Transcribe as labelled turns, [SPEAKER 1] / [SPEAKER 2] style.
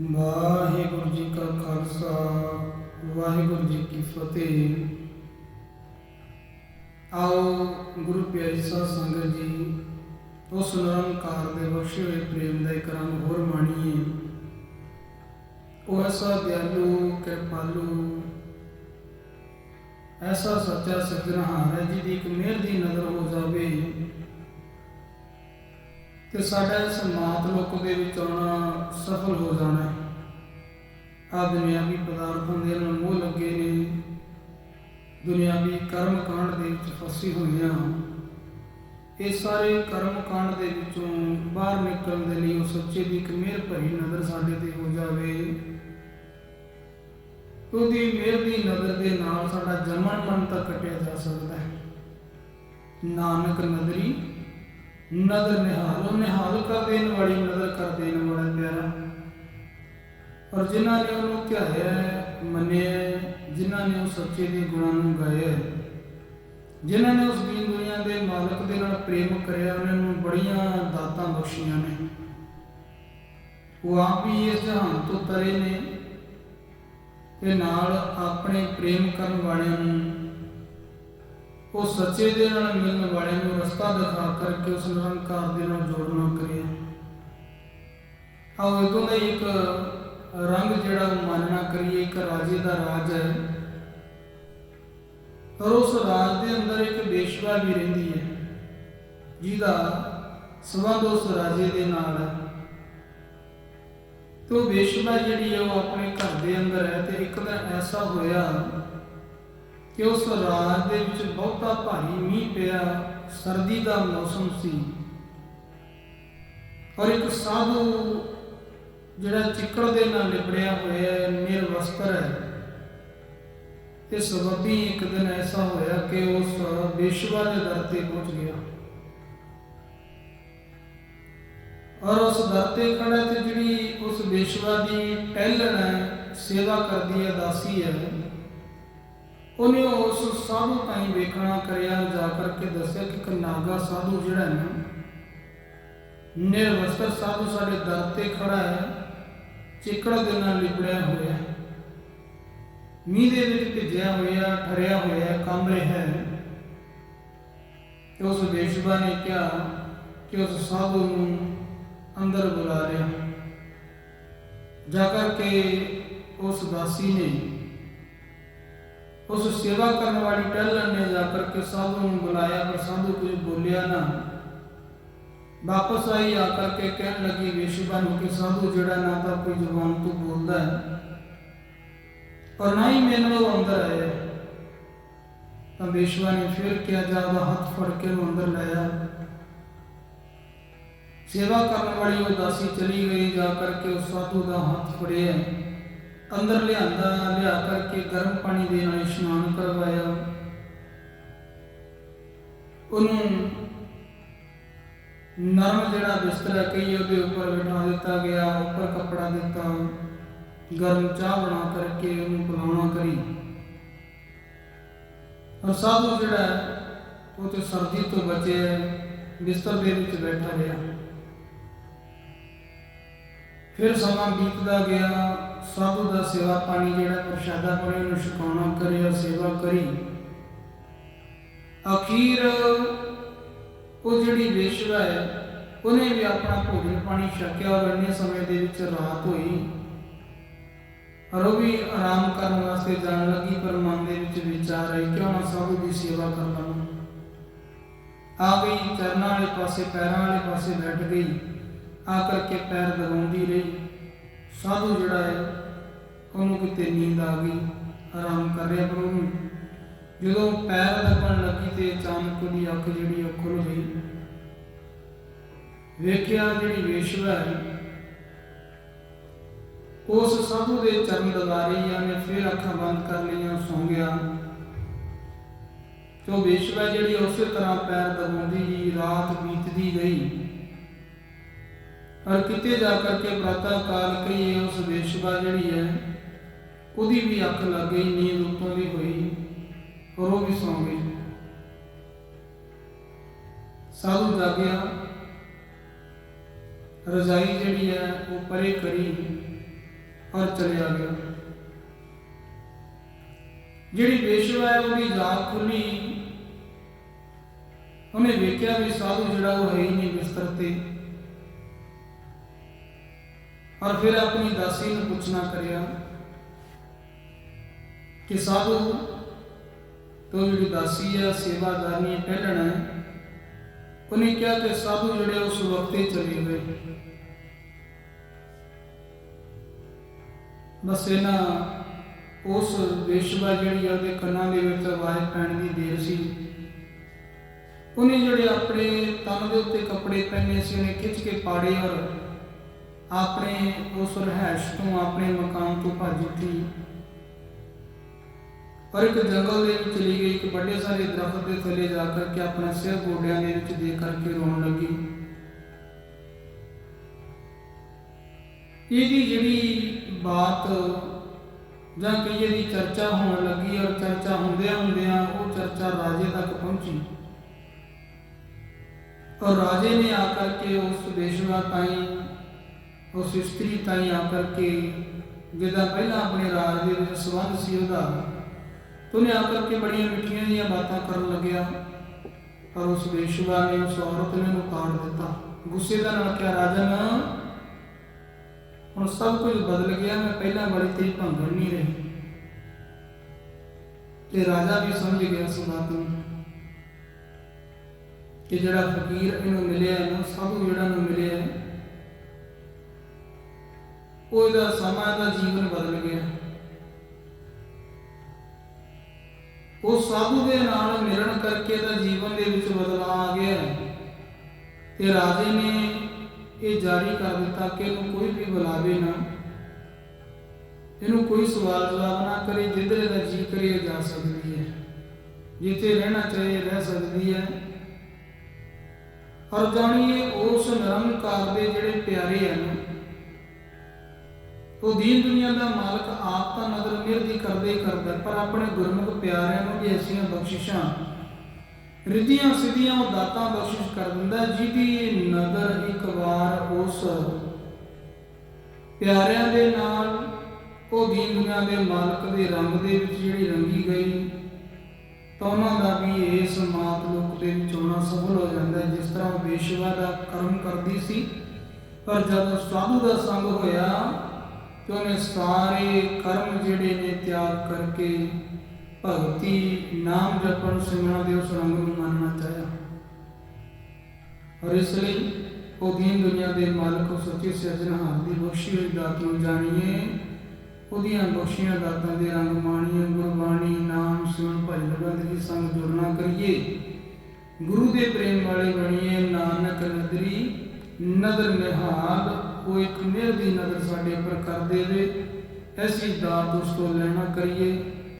[SPEAKER 1] ਵਾਹਿਗੁਰੂ ਜੀ ਕਾ ਖਾਲਸਾ, ਵਾਹਿਗੁਰੂ ਜੀ ਕੀ ਫਤਿਹ। ਆਓ ਗੁਰੂ ਪਿਆਰੀ ਸਾਧ ਸੰਗਤ ਜੀ, ਉਸ ਨਿਰੰਕਾਰ ਦੇ ਬਖਸ਼ੇ ਹੋਏ ਪ੍ਰੇਮ ਦਾ ਇੱਕ ਹੋਰ ਮਾਣੀਏ। ਉਹ ਐਸਾ ਦਿਆਲੂ, ਕਿਰਪਾਲੂ, ਐਸਾ ਸੱਚਾ ਸਿਰਜਣਹਾਰ ਹੈ ਜਿਹਦੀ ਇੱਕ ਮਿਹਰ ਦੀ ਨਜ਼ਰ ਹੋ ਜਾਵੇ। ਤੇ ਸਾਡਾ ਸਮਾਤ ਲੋਕ ਦੇ ਵਿੱਚ ਆਉਣਾ ਸਫਲ ਹੋ ਜਾਣਾ ਹੈ। ਆ ਦੁਨਿਆਵੀ ਪਦਾਰਥਾਂ ਦੇ ਨਾਲ ਮੋਹ ਲੱਗੇ ਨੇ। ਦੁਨਿਆਵੀ ਕਰਮ ਕਾਂਡ ਦੇ ਵਿੱਚ ਫਸੇ ਹੋਈਆਂ ਇਹ ਸਾਰੇ ਕਰਮ ਕਾਂਡ ਦੇ ਵਿੱਚੋਂ ਬਾਹਰ ਨਿਕਲਣ ਦੇ ਲਈ ਉਹ ਸੱਚੇ ਦੀ ਇੱਕ ਮਿਹਰ ਭਰੀ ਨਜ਼ਰ ਸਾਡੇ ਤੇ ਹੋ ਜਾਵੇ। ਉਹਦੀ ਮਿਹਰ ਦੀ ਨਜ਼ਰ ਦੇ ਨਾਲ ਸਾਡਾ ਜਮਨ ਮਨ ਤੱਕ ਕੱਟਿਆ ਜਾ ਸਕਦਾ ਹੈ। ਨਾਨਕ ਨਦਰੀ ਨਦਰ ਨਿਹਾਲੋ ਨਿਹਾਲ ਕਰ ਦੇਣ ਵਾਲੀ ਨਜ਼ਰ ਕਰ ਦੇਣ ਵਾਲਾ ਪਿਆਰਾ। ਔਰ ਜਿਨ੍ਹਾਂ ਨੇ ਉਹਨੂੰ ਧਿਆਇਆ ਹੈ, ਮੰਨਿਆ ਹੈ, ਜਿਨ੍ਹਾਂ ਨੇ ਉਹ ਸੱਚੇ ਦੇ ਨੂੰ ਗਾਇਆ ਜਿਨ੍ਹਾਂ ਨੇ ਉਸ ਦੀਨ ਦੁਨੀਆ ਦੇ ਮਾਲਕ ਦੇ ਨਾਲ ਪ੍ਰੇਮ ਕਰਿਆ ਉਹਨਾਂ ਨੂੰ ਬੜੀਆਂ ਦਾਤਾਂ ਬਖਸ਼ੀਆਂ ਨੇ। ਉਹ ਆਪ ਹੀ ਇਸ ਜਹਾਨ ਤੋਂ ਤਰੇ ਨੇ ਤੇ ਨਾਲ ਆਪਣੇ ਪ੍ਰੇਮ ਕਰਨ ਵਾਲਿਆਂ ਨੂੰ ਉਹ ਸੱਚੇ ਦੇ ਨਾਲ ਮਿਲਣ ਵਾਲੇ ਨੂੰ ਰਸਤਾ ਦਿਖਾ ਕਰਕੇ ਉਸ ਨਿਰੰਕਾਰ ਦੇ ਨਾਲ ਜੋੜਨਾ ਕਰਿਆ। ਆਓ ਇਦੋਂ ਦਾ ਇੱਕ ਰੰਗ ਜਿਹੜਾ ਮੰਨਣਾ ਕਰੀਏ, ਇੱਕ ਰਾਜੇ ਦਾ ਰਾਜ ਹੈ। ਔਰ ਉਸ ਰਾਜ ਦੇ ਅੰਦਰ ਇੱਕ ਬੇਸ਼ਵਾ ਵੀ ਰਹਿੰਦੀ ਹੈ, ਜਿਹਦਾ ਸੰਬੰਧ ਉਸ ਰਾਜੇ ਦੇ ਨਾਲ ਹੈ। ਤੇ ਉਹ ਬੇਸ਼ਵਾ ਜਿਹੜੀ ਹੈ ਉਹ ਆਪਣੇ ਘਰ ਦੇ ਅੰਦਰ ਹੈ ਤੇ ਇੱਕ ਦਿਨ ਐਸਾ ਹੋਇਆ ਕਿ ਉਸ ਰਾਤ ਦੇ ਵਿੱਚ ਬਹੁਤਾ ਭਾਰੀ ਮੀਂਹ ਪਿਆ, ਸਰਦੀ ਦਾ ਮੌਸਮ ਸੀ। ਔਰ ਇੱਕ ਸਾਧੂ ਜਿਹੜਾ ਚਿੱਕੜ ਦੇ ਨਾਲ ਲਿਬੜਿਆ ਹੋਇਆ ਹੈ ਨਿਰਵਸਤਰ ਹੈ। ਤੇ ਸਬਬੀ ਇੱਕ ਦਿਨ ਐਸਾ ਹੋਇਆ ਕਿ ਉਸ ਵਿਸ਼ਵਾ ਦੇ ਦਰ ਤੇ ਪਹੁੰਚ ਗਿਆ। ਔਰ ਉਸ ਦਰ ਤੇ ਖੜਾ ਤੇ ਜਿਹੜੀ ਉਸ ਵਿਸ਼ਵਾ ਦੀ ਟਹਿਲਣ ਹੈ, ਸੇਵਾ ਕਰਦੀ ਹੈ, ਦਾਸੀ ਹੈ ਉਹਨੇ ਉਸ ਸਾਧੂ ਤਾਈਂ ਵੇਖਣਾ, ਕਰਿਆ, ਜਾ ਕਰਕੇ ਦੱਸਿਆ ਕਿ ਇੱਕ ਨਾਗਾ ਸਾਧੂ ਜਿਹੜਾ ਹੈ ਨਾ, ਨਿਰਵਸਤਰ ਸਾਧੂ ਸਾਡੇ ਦਰ ਤੇ ਖੜਾ ਹੈ, ਚਿੱਕੜ ਦੇ ਨਾਲ ਲਿਬੜਿਆ ਹੋਇਆ ਮੀਂਹ ਦੇ ਵਿੱਚ ਭਿੱਜਿਆ ਹੋਇਆ, ਠਰਿਆ ਹੋਇਆ ਕੰਮ ਰਿਹਾ ਹੈ। ਤੇ ਉਸ ਵੇਸ਼ਵਾ ਨੇ ਕਿਹਾ ਕਿ ਉਸ ਸਾਧੂ ਨੂੰ ਅੰਦਰ ਬੁਲਾ ਲਿਆ। ਜਾ ਕਰਕੇ ਉਸ ਦਾਸੀ ਨੇ ਉਸ ਸੇਵਾ ਕਰਨ ਵਾਲੀ ਟਹਿਲਣ ਨੇ ਜਾ ਕਰਕੇ ਸਾਧੂ ਨੂੰ ਬੁਲਾਇਆ, ਪਰ ਸਾਧੂ ਕੁਝ ਬੋਲਿਆ ਨਾ। ਵਾਪਸ ਆਈ ਆ ਕਰਕੇ ਕਹਿਣ ਲੱਗੀ ਵੇਸ਼ਬਾ ਨੂੰ ਕਿ ਸਾਧੂ ਜਿਹੜਾ ਨਾ ਤਾਂ ਕੋਈ ਜ਼ੁਬਾਨ ਤੋਂ ਬੋਲਦਾ ਹੈ ਔਰ ਨਾ ਹੀ ਮੈਨੂੰ ਉਹ ਅੰਦਰ ਆਇਆ। ਤਾਂ ਵੇਸ਼ਵਾ ਨੇ ਫਿਰ ਕਿਹਾ, ਜਾ ਉਹਦਾ ਹੱਥ ਫੜ ਕੇ ਉਹ ਅੰਦਰ ਲਾਇਆ ਸੇਵਾ ਕਰਨ ਵਾਲੀ ਉਹ ਦਾਸੀ ਚਲੀ ਗਈ, ਜਾ ਕਰਕੇ ਉਸ ਸਾਧੂ ਦਾ ਹੱਥ ਫੜਿਆ। ਅੰਦਰ ਲਿਆਂਦਾ, ਲਿਆ ਕਰਕੇ ਗਰਮ ਪਾਣੀ ਦੇ ਨਾਲ ਇਸ਼ਨਾਨ ਕਰਵਾਇਆ। ਉਹਨੂੰ ਨਰਮ ਜਿਹੜਾ ਬਿਸਤਰਾ ਹੈ ਉਹਦੇ ਉੱਪਰ ਬਿਠਾ ਦਿੱਤਾ ਗਿਆ, ਉੱਪਰ ਕੱਪੜਾ ਦਿੱਤਾ। ਗਰਮ ਚਾਹ ਬਣਾ ਕਰਕੇ ਉਹਨੂੰ ਪਿਲਾਉਣਾ ਕਰੀ। ਔਰ ਸਾਧੂ ਜਿਹੜਾ ਉਹ ਤੇ ਸਰਦੀ ਤੋਂ ਬਚਿਆ ਬਿਸਤਰ ਦੇ ਵਿੱਚ ਬੈਠਾ ਰਿਹਾ। ਫਿਰ ਸਮਾਂ ਬੀਤਦਾ ਗਿਆ। ਸਾਧੂ ਦਾ ਸੇਵਾ ਪਾਣੀ ਜਿਹੜਾ ਪ੍ਰਸ਼ਾਦਾ ਪਾਣੀ ਨੂੰ ਛਕਾਉਣਾ ਕਰਿਆ ਸੇਵਾ ਕਰੀ। ਅਖੀਰ ਉਹ ਜਿਹੜੀ ਵੇਸ਼ਵਾ ਹੈ, ਉਹਨੇ ਵੀ ਆਪਣਾ ਭੋਜਨ ਪਾਣੀ ਛਕਿਆ ਔਰ ਇੰਨੇ ਸਮੇਂ ਦੇ ਵਿੱਚ ਰਾਤ ਹੋਈ। ਔਰ ਉਹ ਵੀ ਆਰਾਮ ਕਰਨ ਵਾਸਤੇ ਜਾਣ ਲੱਗੀ, ਪਰ ਮਨ ਦੇ ਵਿੱਚ ਵਿਚਾਰ ਆਏ ਕਿਉਂ ਨਾ ਸਾਧੂ ਦੀ ਸੇਵਾ ਕਰ ਲਵਾਂ ਆ ਗਈ, ਚਰਨਾਂ ਵਾਲੇ ਪਾਸੇ, ਪੈਰਾਂ ਵਾਲੇ ਪਾਸੇ ਬੈਠ ਗਈ। ਆ ਕਰਕੇ ਪੈਰ ਦਬਾਉਂਦੀ ਰਹੀ। ਸਾਧੂ ਜਿਹੜਾ ਹੈ ਉਹਨੂੰ ਕਿਤੇ ਨੀਂਦ ਆ ਗਈ, ਆਰਾਮ ਕਰ ਰਿਹਾ ਪਰ ਉਹਨੂੰ ਜਦੋਂ ਪੈਰ ਦਬਣ ਲੱਗੀ ਤੇ ਅਚਾਨਕ ਉਹਦੀ ਅੱਖ ਜਿਹੜੀ ਉਹ ਖੁੱਲ ਗਈ। ਵੇਖਿਆ ਜਿਹੜੀ ਵੇਸ਼ਵਾ ਹੈ, ਉਸ ਸਾਧੂ ਦੇ ਚਰਨ ਦਬਾ ਰਹੀ ਨੇ ਫਿਰ ਅੱਖਾਂ ਬੰਦ ਕਰ ਲਈਆਂ, ਸੌਂ ਗਿਆ। ਤੇ ਉਹ ਵੇਸ਼ਵਾ ਜਿਹੜੀ ਉਸੇ ਤਰ੍ਹਾਂ ਪੈਰ ਦਬਾਉਂਦੀ ਜੀ ਰਾਤ ਬੀਤਦੀ ਗਈ। ਪਰ ਕਿਤੇ ਜਾ ਕਰਕੇ ਪ੍ਰਾਤಃ ਕਾਲ ਕਈ ਉਸ ਵੇਸ਼ਵਾ ਜਿਹੜੀ ਹੈ, ਉਹਦੀ ਵੀ ਅੱਖ ਲੱਗ ਗਈ, ਨੀਂਦ ਉੱਤੋਂ ਦੀ ਹੋਈ ਔਰ ਉਹ ਵੀ ਸੌਂ ਗਈ। ਸਾਧੂ ਜਾਗਿਆ, ਰਜ਼ਾਈ ਜਿਹੜੀ ਹੈ, ਉਹ ਪਰੇ ਕਰੀ ਔਰ ਚਲਿਆ ਗਿਆ। ਜਿਹੜੀ ਵੇਸ਼ਵਾ ਹੈ, ਉਹਦੀ ਜਾਗ ਖੁੱਲੀ। ਉਹਨੇ ਵੇਖਿਆ ਵੀ ਸਾਧੂ ਜਿਹੜਾ ਉਹ ਹੈ ਹੀ ਨਹੀਂ ਬਿਸਤਰ ਤੇ। ਔਰ ਫਿਰ ਆਪਣੀ ਦਾਸੀ ਨੂੰ ਪੁੱਛਣਾ ਕਰਿਆ ਕਿ ਸਾਧੂ, ਤੋ ਜਿਹੜੀ ਦਾਸੀ ਆ, ਸੇਵਾਦਾਰਨੀ ਪਹਿਲਣਾ ਹੈ। ਉਹਨੇ ਕਿਹਾ ਕਿ ਸਾਧੂ ਜਿਹੜੇ ਉਸ ਵਕਤੇ ਚਲੇ ਗਏ। ਬਸ ਇਹਨਾਂ ਉਸ ਵੇਸ਼ਵਾ ਜਿਹੜੀ ਉਹਦੇ ਕੰਨਾਂ ਦੇ ਵਿੱਚ ਆਵਾਜ਼ ਪੈਣ ਦੀ ਦੇਰ ਸੀ। ਉਹਨੇ ਜਿਹੜੇ ਆਪਣੇ ਤਨ ਦੇ ਉੱਤੇ ਕੱਪੜੇ ਪਹਿਨੇ ਸੀ, ਉਹਨੇ ਖਿੱਚ ਕੇ ਪਾੜੇ ਔਰ अपने उस रहायश तो अपने मकान तो भज उठी और एक जंगल चली गई, एक बड़े सारे दरख्त के थले जा करके अपना सिर गोडिया के देख करके रोन लगी। जी बात जी चर्चा होने लगी और चर्चा होंद होंद चर्चा राजे तक पहुँची। और राजे ने आकर के उस पेशवा ਉਸ ਇਸਤਰੀ ਤਾਈਂ ਆ ਕਰਕੇ ਜਿਹਦਾ ਪਹਿਲਾਂ ਆਪਣੇ ਰਾਜ ਦੇ ਵਿੱਚ ਸੰਬੰਧ ਸੀ ਉਹਦਾ ਤੁਨੇ ਆ ਕਰਕੇ ਬੜੀਆਂ ਮਿੱਠੀਆਂ ਜੀਆਂ ਬਾਤਾਂ ਕਰਨ ਲੱਗਿਆ। ਪਰ ਉਸ ਵੇਸ਼ਵਾ ਨੇ, ਉਸ ਔਰਤ ਨੇ ਉਹਨੂੰ ਕਾੜ ਦਿੱਤਾ। ਗੁੱਸੇ ਦਾ ਨਾਲ ਕਿਹਾ, ਰਾਜਨ, ਹੁਣ ਸਭ ਕੁਝ ਬਦਲ ਗਿਆ, ਮੈਂ ਪਹਿਲਾਂ ਬੜੀ ਤੇਰੀ ਭੰਗਣ ਨਹੀਂ ਰਹੀ। ਤੇ ਰਾਜਾ ਵੀ ਸਮਝ ਗਿਆ ਇਸ ਬਾਤ ਨੂੰ ਕਿ ਜਿਹੜਾ ਫਕੀਰ ਇਹਨੂੰ ਮਿਲਿਆ ਹੈ ਨਾ ਸਾਧੂ ਜਿਹੜਾ ਨੂੰ ਮਿਲਿਆ ਹੈ ਉਹ ਇਹਦਾ ਸਮਾਂ ਦਾ ਜੀਵਨ ਬਦਲ ਗਿਆ। ਉਹ ਸਾਧੂ ਦੇ ਨਾਲ ਮਿਲਣ ਕਰਕੇ ਇਹਦਾ ਜੀਵਨ ਦੇ ਵਿੱਚ ਬਦਲਾਅ ਆ ਗਿਆ। ਤੇ ਰਾਜੇ ਨੇ ਇਹ ਜਾਰੀ ਕਰ ਦਿੱਤਾ ਕਿ ਇਹਨੂੰ ਕੋਈ ਵੀ ਬੁਲਾਵੇ ਨਾ। ਇਹਨੂੰ ਕੋਈ ਸਵਾਲ ਜਵਾਬ ਨਾ ਕਰੇ, ਜਿੱਧਰ ਇਹਦਾ ਜੀ ਕਰੇ ਜਾ ਸਕਦੀ ਹੈ। ਜਿੱਥੇ ਰਹਿਣਾ ਚਾਹੇ ਰਹਿ ਸਕਦੀ ਹੈ। ਔਰ ਜਾਣੀਏ ਉਸ ਨਿਰੰਕਾਰ ਦੇ ਜਿਹੜੇ ਪਿਆਰੇ ਹਨ ਉਹ ਦੀਨ ਦੁਨੀਆ ਦਾ ਮਾਲਕ ਆਪ ਤਾਂ ਨਜ਼ਰ ਮਿਰਦੀ ਕਰਦੇ ਕਰਦਾ, ਪਰ ਆਪਣੇ ਗੁਰਮੁਖ ਪਿਆਰਿਆਂ ਨੂੰ ਵੀ ਐਸੀਆਂ ਬਖਸ਼ਿਸ਼ਾਂ। ਰਿੱਧੀਆਂ, ਸਿੱਧੀਆਂ ਉਹ ਦਾਤਾਂ ਬਖਸ਼ਿਸ਼ ਕਰ ਦਿੰਦਾ, ਜਿਹਦੀ ਨਜ਼ਰ ਇੱਕ ਵਾਰ ਉਸ ਪਿਆਰਿਆਂ ਦੇ ਨਾਲ, ਉਹ ਦੀਨ ਦੁਨੀਆ ਦੇ ਮਾਲਕ ਦੇ ਰੰਗ ਦੇ ਵਿੱਚ ਜਿਹੜੀ ਰੰਗੀ ਗਈ, ਤਾਂ ਉਹਨਾਂ ਦਾ ਵੀ ਇਸ ਮਾਤ ਲੋਕ ਦੇ ਵਿੱਚ ਆਉਣਾ ਸਫਲ ਹੋ ਜਾਂਦਾ ਜਿਸ ਤਰ੍ਹਾਂ ਉਹ ਬੇਸ਼ਵਾ ਦਾ ਕਰਮ ਕਰਦੀ ਸੀ, ਪਰ ਜਦੋਂ ਸਾਧੂ ਦਾ ਸੰਗ ਹੋਇਆ ਤੇ ਉਹਨੇ ਸਾਰੇ ਕਰਮ ਜਿਹੜੇ ਨੇ ਤਿਆਗ ਕਰਕੇ ਭਗਤੀ ਨਾਮ ਜਪਣ ਸਿਮਰਨ ਦੇ ਉਸ ਰੰਗ ਨੂੰ ਮੰਨਣਾ ਚਾਹਿਆ। ਔਰ ਇਸ ਲਈ ਉਹ ਦੀਨ ਦੁਨੀਆ ਦੇ ਮਾਲਕ ਉਹ ਸੱਚੇ ਸਿਰਜਣਹਾਰ ਦੀ ਬਖਸ਼ੀ ਹੋਈ ਦਾਤ ਨੂੰ ਜਾਣੀਏ। ਉਹਦੀਆਂ ਬਖਸ਼ੀਆਂ ਦਾਤਾਂ ਦੇ ਰੰਗ ਮਾਣੀਏ, ਗੁਰਬਾਣੀ, ਨਾਮ, ਸਿਮਰਨ ਭਜਨ ਬੰਦਗੀ ਸੰਗ ਜੁੜਨਾ ਕਰੀਏ। ਗੁਰੂ ਦੇ ਪ੍ਰੇਮ ਵਾਲੇ ਬਣੀਏ, ਨਾਨਕ ਨਦਰੀ, ਨਦਰ ਨਿਹਾਲ ਉਹ ਇੱਕ ਮਿਹਰ ਦੀ ਨਜ਼ਰ ਸਾਡੇ ਉੱਪਰ ਕਰ ਦੇਵੇ ਐਸੀ ਦਾਤ ਉਸ ਤੋਂ ਲੈਣਾ ਕਰੀਏ।